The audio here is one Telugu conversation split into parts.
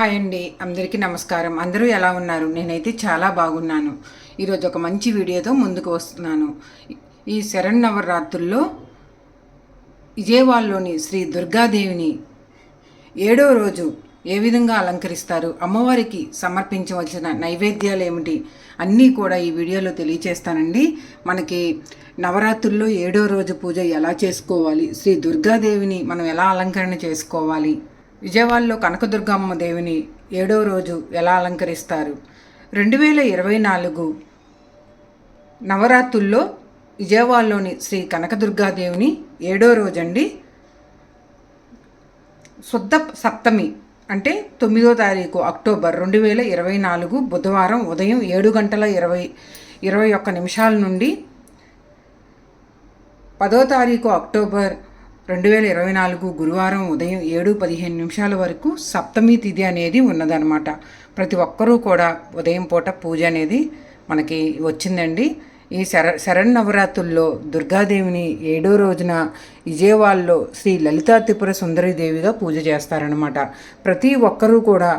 హాయ్ అండి. అందరికీ నమస్కారం. అందరూ ఎలా ఉన్నారు? నేనైతే చాలా బాగున్నాను. ఈరోజు ఒక మంచి వీడియోతో ముందుకు వస్తున్నాను. ఈ శరన్నవరాత్రుల్లో విజయవాడలోని శ్రీ దుర్గాదేవిని ఏడో రోజు ఏ విధంగా అలంకరిస్తారు? అమ్మవారికి సమర్పించవలసిన నైవేద్యాలు ఏమిటి? అన్నీ కూడా ఈ వీడియోలో తెలియచేస్తానండి. మనకి నవరాత్రుల్లో ఏడో రోజు పూజ ఎలా చేసుకోవాలి? శ్రీ దుర్గాదేవిని మనం ఎలా అలంకరణ చేసుకోవాలి? విజయవాడలో కనకదుర్గమ్మ దేవిని ఏడో రోజు ఎలా అలంకరిస్తారు? రెండు వేల ఇరవై నాలుగు నవరాత్రుల్లో విజయవాడలోని శ్రీ కనకదుర్గాదేవిని ఏడో రోజండి శుద్ధ సప్తమి అంటే తొమ్మిదో తారీఖు అక్టోబర్ రెండు వేల ఇరవై నాలుగు బుధవారం ఉదయం ఏడు గంటల ఇరవై ఇరవై ఒక్క నిమిషాల నుండి పదో తారీఖు అక్టోబర్ రెండు వేల ఇరవై నాలుగు గురువారం ఉదయం ఏడు పదిహేను నిమిషాల వరకు సప్తమి తిథి అనేది ఉన్నదన్నమాట. ప్రతి ఒక్కరూ కూడా ఉదయం పూట పూజ అనేది మనకి వచ్చిందండి. ఈ శర శరన్నవరాత్రుల్లో దుర్గాదేవిని ఏడో రోజున విజయవాడలో శ్రీ లలితా త్రిపుర సుందరీదేవిగా పూజ చేస్తారనమాట ప్రతి ఒక్కరూ కూడా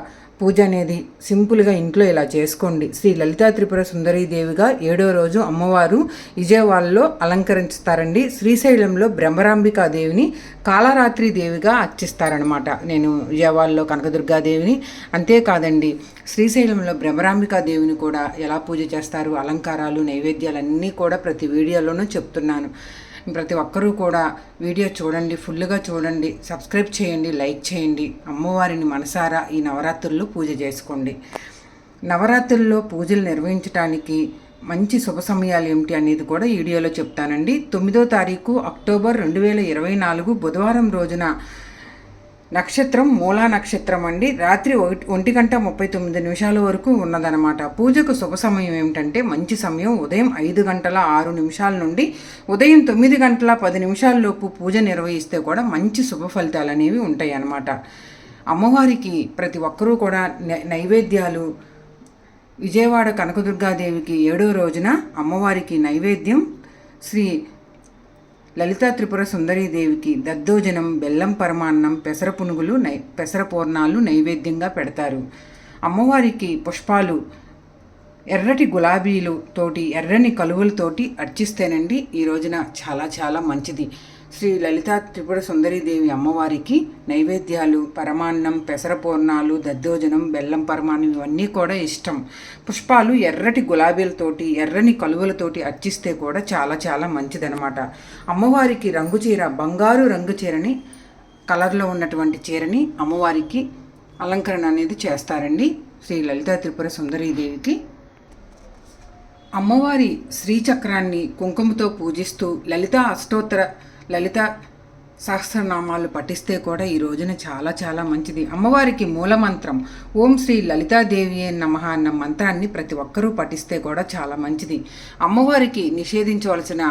పూజ అనేది సింపుల్గా ఇంట్లో ఇలా చేసుకోండి. శ్రీ లలితా త్రిపుర సుందరీదేవిగా ఏడో రోజు అమ్మవారు విజయవాడలో అలంకరిస్తారండి శ్రీశైలంలో బ్రహ్మరాంబికాదేవిని కాళరాత్రి దేవిగా అర్చిస్తారనమాట నేను విజయవాడలో కనకదుర్గాదేవిని. అంతేకాదండి శ్రీశైలంలో బ్రహ్మరాంబికాదేవిని కూడా ఎలా పూజ చేస్తారు అలంకారాలు నైవేద్యాలు అన్నీ కూడా ప్రతి వీడియోలోనూ చెప్తున్నాను. ప్రతి ఒక్కరూ కూడా వీడియో చూడండి ఫుల్గా చూడండి సబ్స్క్రైబ్ చేయండి లైక్ చేయండి. అమ్మవారిని మనసారా ఈ నవరాత్రుల్లో పూజ చేసుకోండి. నవరాత్రుల్లో పూజలు నిర్వహించడానికి మంచి శుభ సమయాలు ఏమిటి అనేది కూడా వీడియోలో చెప్తానండి. తొమ్మిదో తారీఖు అక్టోబర్ రెండు వేల ఇరవై నాలుగు బుధవారం రోజున నక్షత్రం మూలా నక్షత్రం అండి. రాత్రి ఒకటి ఒంటి గంట ముప్పై తొమ్మిది నిమిషాల వరకు ఉన్నదనమాట పూజకు శుభ సమయం ఏమిటంటే మంచి సమయం ఉదయం ఐదు గంటల ఆరు నిమిషాల నుండి ఉదయం తొమ్మిది గంటల పది నిమిషాల్లోపు పూజ నిర్వహిస్తే కూడా మంచి శుభ ఫలితాలు అనేవి ఉంటాయి అన్నమాట అమ్మవారికి ప్రతి ఒక్కరూ కూడా నైవేద్యాలు. విజయవాడ కనకదుర్గాదేవికి ఏడో రోజున అమ్మవారికి నైవేద్యం. శ్రీ లలితా త్రిపుర సుందరీదేవికి దద్దోజనం బెల్లం పరమాన్నం పెసర పునుగులు నై పెసర పూర్ణాలు నైవేద్యంగా పెడతారు. అమ్మవారికి పుష్పాలు ఎర్రటి గులాబీలు తోటి ఎర్రని కలువలతోటి అర్చిస్తేనండి ఈ రోజున చాలా చాలా మంచిది. శ్రీ లలితా త్రిపుర సుందరీదేవి అమ్మవారికి నైవేద్యాలు పరమాన్నం పెసరపూర్ణాలు దద్దోజనం బెల్లం పరమాన్నం ఇవన్నీ కూడా ఇష్టం. పుష్పాలు ఎర్రటి గులాబీలతోటి ఎర్రని కలువలతోటి అర్చిస్తే కూడా చాలా చాలా మంచిదనమాట అమ్మవారికి రంగు చీర బంగారు రంగు చీరని కలర్లో ఉన్నటువంటి చీరని అమ్మవారికి అలంకరణ అనేది చేస్తారండి శ్రీ లలితా త్రిపుర సుందరీదేవికి అమ్మవారి శ్రీచక్రాన్ని కుంకుమతో పూజిస్తూ లలితా అష్టోత్తర లలిత సహస్రనామాలు పఠిస్తే కూడా ఈ రోజున చాలా చాలా మంచిది. అమ్మవారికి మూలమంత్రం ఓం శ్రీ లలితాదేవి నమ అన్న మంత్రాన్ని ప్రతి ఒక్కరూ పఠిస్తే కూడా చాలా మంచిది. అమ్మవారికి నిషేధించవలసిన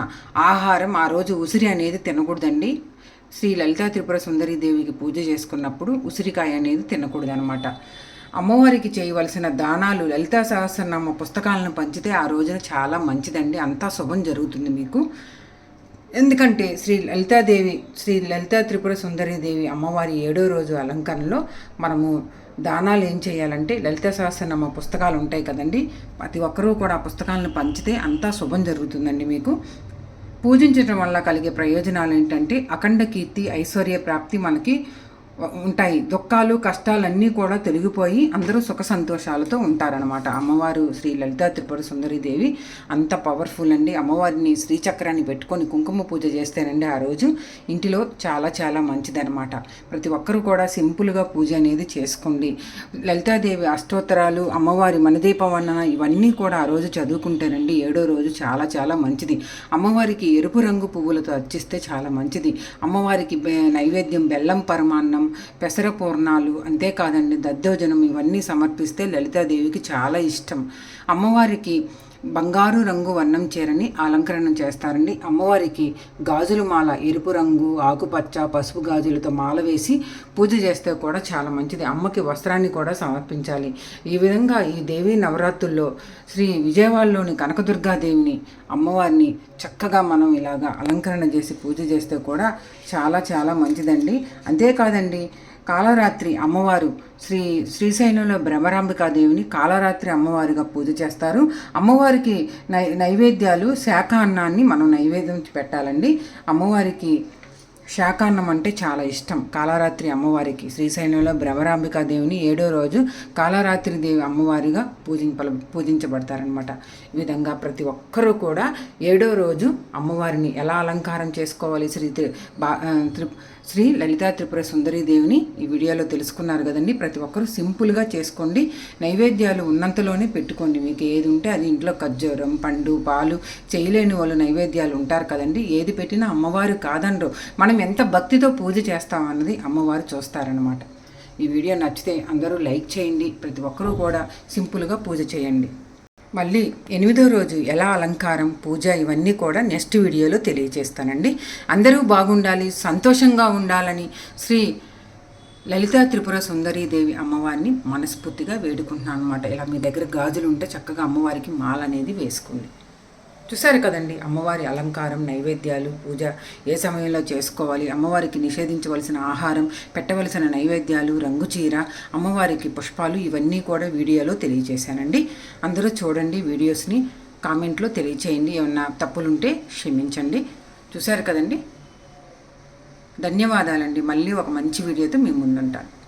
ఆహారం ఆ రోజు ఉసిరి అనేది తినకూడదండి. శ్రీ లలితా త్రిపుర సుందరి దేవికి పూజ చేసుకున్నప్పుడు ఉసిరికాయ అనేది తినకూడదనమాట అమ్మవారికి చేయవలసిన దానాలు లలితా సహస్రనామ పుస్తకాలను పంచితే ఆ రోజున చాలా మంచిదండి. అంతా శుభం జరుగుతుంది మీకు. ఎందుకంటే శ్రీ లలితాదేవి శ్రీ లలితా త్రిపుర సుందరీదేవి అమ్మవారి ఏడో రోజు అలంకరణలో మనము దానాలు ఏం చేయాలంటే లలిత సహస్రనామ పుస్తకాలు ఉంటాయి కదండి. ప్రతి ఒక్కరూ కూడా ఆ పుస్తకాలను పంచితే అంతా శుభం జరుగుతుందండి మీకు. పూజించడం వల్ల కలిగే ప్రయోజనాలు ఏంటంటే అఖండ కీర్తి ఐశ్వర్య ప్రాప్తి మనకి ఉంటాయి. దుఃఖాలు కష్టాలన్నీ కూడా తొలగిపోయి అందరూ సుఖ సంతోషాలతో ఉంటారనమాట అమ్మవారు శ్రీ లలితా త్రిపుర సుందరీదేవి అంత పవర్ఫుల్ అండి. అమ్మవారిని శ్రీచక్రాన్ని పెట్టుకొని కుంకుమ పూజ చేస్తేనండి ఆ రోజు ఇంటిలో చాలా చాలా మంచిదనమాట ప్రతి ఒక్కరూ కూడా సింపుల్గా పూజ అనేది చేసుకోండి. లలితాదేవి అష్టోత్తరాలు అమ్మవారి మనదీపవన్న ఇవన్నీ కూడా ఆ రోజు చదువుకుంటేనండి ఏడో రోజు చాలా చాలా మంచిది. అమ్మవారికి ఎరుపు రంగు పువ్వులతో అర్చిస్తే చాలా మంచిది. అమ్మవారికి నైవేద్యం బెల్లం పరమాన్నం పెసర పూర్ణాలు అంతేకాదండి దద్దోజనం ఇవన్నీ సమర్పిస్తే లలితాదేవికి చాలా ఇష్టం. అమ్మవారికి బంగారు రంగు వర్ణం చీరని అలంకరణ చేస్తారండి. అమ్మవారికి గాజులు మాల ఎరుపు రంగు ఆకుపచ్చ పసుపు గాజులతో మాల వేసి పూజ చేస్తే కూడా చాలా మంచిది. అమ్మకి వస్త్రాన్ని కూడా సమర్పించాలి. ఈ విధంగా ఈ దేవి నవరాత్రుల్లో శ్రీ విజయవాడలోని కనకదుర్గాదేవిని అమ్మవారిని చక్కగా మనం ఇలాగా అలంకరణ చేసి పూజ చేస్తే కూడా చాలా చాలా మంచిదండి. అంతేకాదండి కాలరాత్రి అమ్మవారు శ్రీ శ్రీశైలంలో భ్రమరాంబికాదేవిని కాలరాత్రి అమ్మవారిగా పూజ చేస్తారు. అమ్మవారికి నై నైవేద్యాలు శాఖాన్నాన్ని మనం నైవేద్యం పెట్టాలండి. అమ్మవారికి శాకాన్నం అంటే చాలా ఇష్టం. కాళరాత్రి అమ్మవారికి శ్రీశైలంలో భ్రమరాంబికా దేవుని ఏడో రోజు కాళరాత్రి దేవి అమ్మవారిగా పూజింప పూజించబడతారనమాట ఈ విధంగా ప్రతి ఒక్కరూ కూడా ఏడో రోజు అమ్మవారిని ఎలా అలంకారం చేసుకోవాలి? శ్రీ త్రి- బా త్రి- శ్రీ లలితా త్రిపుర సుందరీ దేవిని ఈ వీడియోలో తెలుసుకున్నారు కదండి. ప్రతి ఒక్కరూ సింపుల్గా చేసుకోండి. నైవేద్యాలు ఉన్నంతలోనే పెట్టుకోండి. మీకు ఏది ఉంటే అది ఇంట్లో ఖర్జూరం పండు పాలు చేయలేని వాళ్ళు నైవేద్యాలు ఉంటారు కదండి. ఏది పెట్టినా అమ్మవారు కాదండ్రు. మనం ఎంత భక్తితో పూజ చేస్తామన్నది అమ్మవారు చూస్తారనమాట ఈ వీడియో నచ్చితే అందరూ లైక్ చేయండి. ప్రతి ఒక్కరూ కూడా సింపుల్గా పూజ చేయండి. మళ్ళీ ఎనిమిదో రోజు ఎలా అలంకారం పూజ ఇవన్నీ కూడా నెక్స్ట్ వీడియోలో తెలియజేస్తానండి. అందరూ బాగుండాలి సంతోషంగా ఉండాలని శ్రీ లలితా త్రిపుర సుందరీదేవి అమ్మవారిని మనస్ఫూర్తిగా వేడుకుంటున్నాను అనమాట ఇలా మీ దగ్గర గాజులు ఉంటే చక్కగా అమ్మవారికి మాల అనేది వేసుకోండి. చూశారు కదండి అమ్మవారి అలంకారం నైవేద్యాలు పూజ ఏ సమయంలో చేసుకోవాలి అమ్మవారికి నిషేధించవలసిన ఆహారం పెట్టవలసిన నైవేద్యాలు రంగు చీర అమ్మవారికి పుష్పాలు ఇవన్నీ కూడా వీడియోలో తెలియజేశానండి. అందరూ చూడండి వీడియోస్ని కామెంట్లో తెలియచేయండి ఏమన్నా తప్పులుంటే క్షమించండి. చూశారు కదండి? ధన్యవాదాలండి. మళ్ళీ ఒక మంచి వీడియోతో మీ ముందుంటాను.